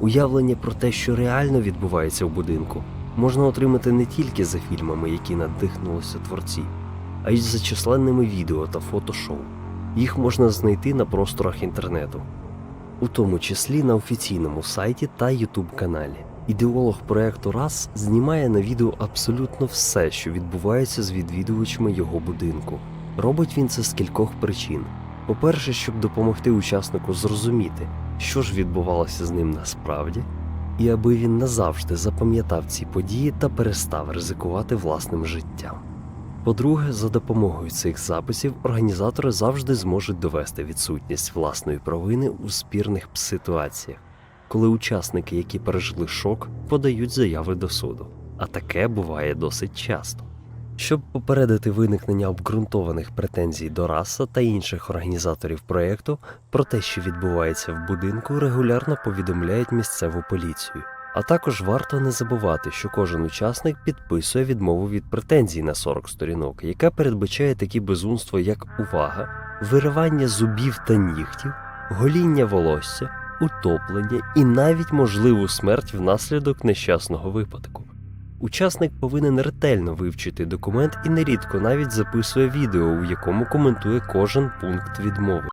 Уявлення про те, що реально відбувається в будинку, можна отримати не тільки за фільмами, які надихнулися творці, а й за численними відео та фотошоу. Їх можна знайти на просторах інтернету, у тому числі на офіційному сайті та Ютуб каналі. Ідеолог проекту РАС знімає на відео абсолютно все, що відбувається з відвідувачами його будинку. Робить він це з кількох причин. По-перше, щоб допомогти учаснику зрозуміти, що ж відбувалося з ним насправді, і аби він назавжди запам'ятав ці події та перестав ризикувати власним життям. По-друге, за допомогою цих записів організатори завжди зможуть довести відсутність власної провини у спірних ситуаціях, коли учасники, які пережили шок, подають заяви до суду. А таке буває досить часто. Щоб попередити виникнення обґрунтованих претензій до РАСа та інших організаторів проєкту про те, що відбувається в будинку, регулярно повідомляють місцеву поліцію. А також варто не забувати, що кожен учасник підписує відмову від претензій на 40 сторінок, яка передбачає такі безумства, як увага, виривання зубів та нігтів, гоління волосся, утоплення і навіть можливу смерть внаслідок нещасного випадку. Учасник повинен ретельно вивчити документ і нерідко навіть записує відео, у якому коментує кожен пункт відмови.